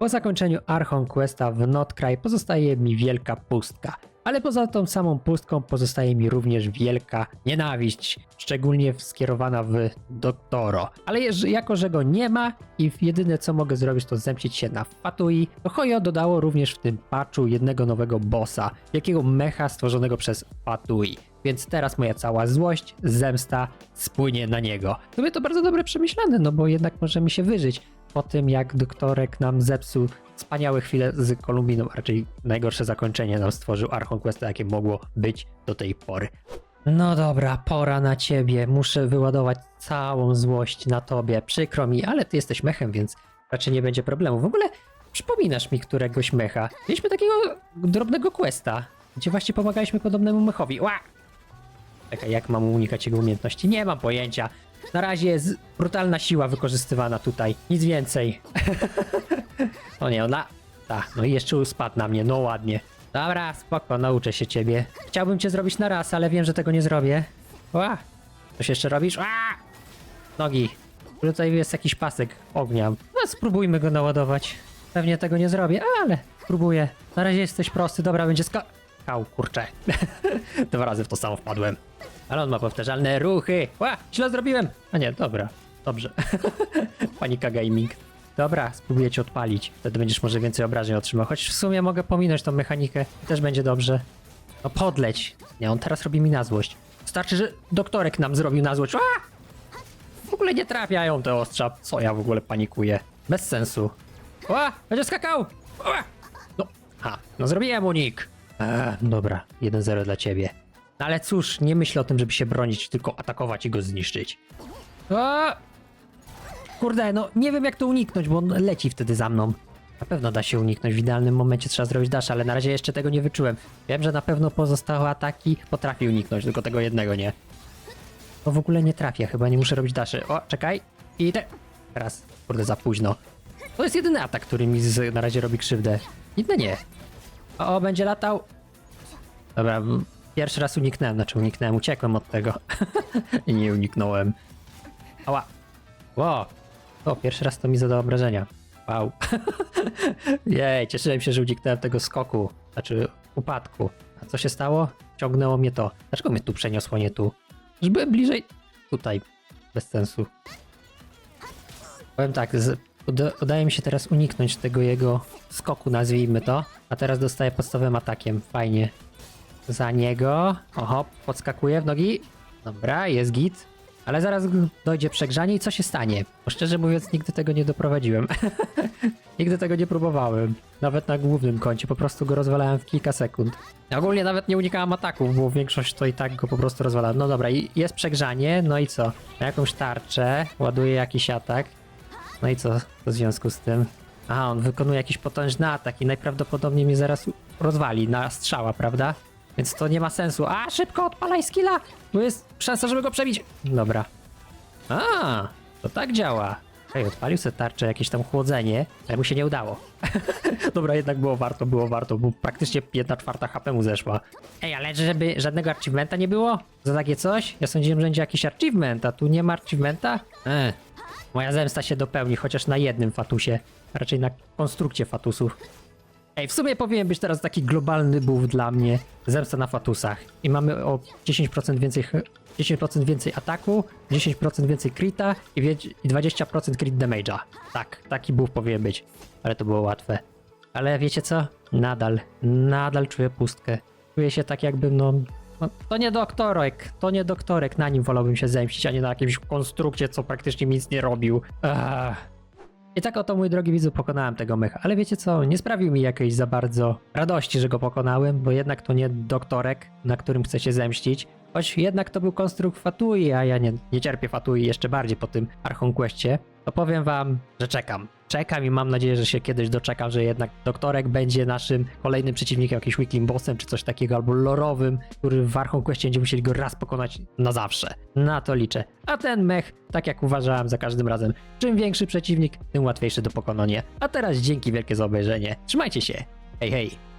Po zakończeniu Archon Questa w Notkraj pozostaje mi wielka pustka. Ale poza tą samą pustką pozostaje mi również wielka nienawiść, szczególnie skierowana w Doktoro. Ale jeż- jako, że go nie ma i jedyne co mogę zrobić to zemścić się na Fatui, to Hoyo dodało również w tym patchu jednego nowego bossa, jakiego mecha stworzonego przez Fatui. Więc teraz moja cała złość, zemsta spłynie na niego. W sumie to bardzo dobre przemyślane, no bo jednak możemy się wyżyć po tym, jak doktorek nam zepsuł wspaniałe chwile z Kolumbiną, a raczej najgorsze zakończenie nam stworzył Archon Questa, jakie mogło być do tej pory. No dobra, pora na ciebie. Muszę wyładować całą złość na tobie. Przykro mi, ale ty jesteś mechem, więc raczej nie będzie problemu. W ogóle przypominasz mi któregoś mecha. Mieliśmy takiego drobnego questa, gdzie właśnie pomagaliśmy podobnemu mechowi. Ła! Czekaj, jak mam unikać jego umiejętności? Nie mam pojęcia. Na razie jest brutalna siła wykorzystywana tutaj. Nic więcej. o nie, ona... Tak, no i jeszcze spadł na mnie, no ładnie. Dobra, spoko, nauczę się ciebie. Chciałbym cię zrobić na raz, ale wiem, że tego nie zrobię. Ła! Coś jeszcze robisz? Ła! Nogi. Tutaj jest jakiś pasek ognia. No spróbujmy go naładować. Pewnie tego nie zrobię, ale spróbuję. Na razie jesteś prosty, dobra, będzie ska... Kurczę. Dwa razy w to samo wpadłem. Ale on ma powtarzalne ruchy. Ła, źle zrobiłem. A nie, dobra. Dobrze. Panika gaming. Dobra, spróbuję cię odpalić. Wtedy będziesz może więcej obrażeń otrzymał. Choć w sumie mogę pominąć tą mechanikę. Też będzie dobrze. No podleć. Nie, on teraz robi mi na złość. Starczy, że doktorek nam zrobił na złość. Ła! W ogóle nie trafiają te ostrza. Co ja w ogóle panikuję? Bez sensu. Ła! Będzie skakał! Ła! No, ha, no zrobiłem unik. Eee, dobra, 1-0 dla ciebie. No ale cóż, nie myślę o tym, żeby się bronić, tylko atakować i go zniszczyć. A! Kurde, no nie wiem jak to uniknąć, bo on leci wtedy za mną. Na pewno da się uniknąć, w idealnym momencie trzeba zrobić dash, ale na razie jeszcze tego nie wyczułem. Wiem, że na pewno pozostałe ataki potrafi uniknąć, tylko tego jednego nie. To w ogóle nie trafię, chyba nie muszę robić daszy. O, czekaj. I te... Teraz, kurde, za późno. To jest jedyny atak, który mi z, na razie robi krzywdę. Inne nie. O, będzie latał. Dobra, pierwszy raz uniknąłem, znaczy uniknąłem, uciekłem od tego. I nie uniknąłem. Ała. Ło. O, pierwszy raz to mi zada obrażenia. Wow. Jej, cieszyłem się, że uniknąłem tego skoku, znaczy upadku. A co się stało? Ciągnęło mnie to. Dlaczego mnie tu przeniosło, nie tu? Już byłem bliżej tutaj. Bez sensu. Powiem tak, z, uda, udaje mi się teraz uniknąć tego jego skoku, nazwijmy to. A teraz dostaję podstawowym atakiem. Fajnie. Za niego. Oho, podskakuje w nogi. Dobra, jest git. Ale zaraz dojdzie przegrzanie i co się stanie? Bo szczerze mówiąc, nigdy tego nie doprowadziłem. nigdy tego nie próbowałem. Nawet na głównym koncie, po prostu go rozwalałem w kilka sekund. Ogólnie nawet nie unikałem ataków, bo większość to i tak go po prostu rozwalałem. No dobra, jest przegrzanie, no i co? Ma jakąś tarczę, ładuje jakiś atak. No i co w związku z tym? Aha, on wykonuje jakiś potężny atak i najprawdopodobniej mnie zaraz rozwali na strzała, prawda? Więc to nie ma sensu. A, szybko odpalaj skilla, bo jest szansa, żeby go przebić. Dobra. A, to tak działa. Ej, odpalił sobie tarczę, jakieś tam chłodzenie, ale mu się nie udało. Dobra, jednak było warto, było warto, bo praktycznie 1 czwarta HP mu zeszła. Ej, ale żeby żadnego achievementa nie było? Za takie coś? Ja sądziłem, że będzie jakiś achievement, a tu nie ma achievementa? Eee. Moja zemsta się dopełni, chociaż na jednym fatusie. Raczej na konstrukcie fatusów. Ej, w sumie powinien być teraz taki globalny buff dla mnie. Zemsta na fatusach. I mamy o 10% więcej, ch- 10% więcej ataku, 10% więcej crita i, wie- i 20% crit damage'a. Tak, taki buff powinien być. Ale to było łatwe. Ale wiecie co? Nadal, nadal czuję pustkę. Czuję się tak jakbym, no... no to nie doktorek, to nie doktorek, na nim wolałbym się zemścić, a nie na jakimś konstrukcie, co praktycznie nic nie robił. Ach. I tak oto, mój drogi widzu, pokonałem tego mecha. Ale wiecie co, nie sprawił mi jakiejś za bardzo radości, że go pokonałem, bo jednak to nie doktorek, na którym chcę się zemścić. Choć jednak to był konstrukt Fatui, a ja nie, nie cierpię Fatui jeszcze bardziej po tym Archon Questie, to powiem wam, że czekam. Czekam i mam nadzieję, że się kiedyś doczekam, że jednak doktorek będzie naszym kolejnym przeciwnikiem, jakimś weekly bossem czy coś takiego, albo lorowym, który w Archon Questie będziemy musieli go raz pokonać na zawsze. Na to liczę. A ten mech, tak jak uważałem za każdym razem, czym większy przeciwnik, tym łatwiejszy do pokonania. A teraz dzięki wielkie za obejrzenie. Trzymajcie się. Hej, hej.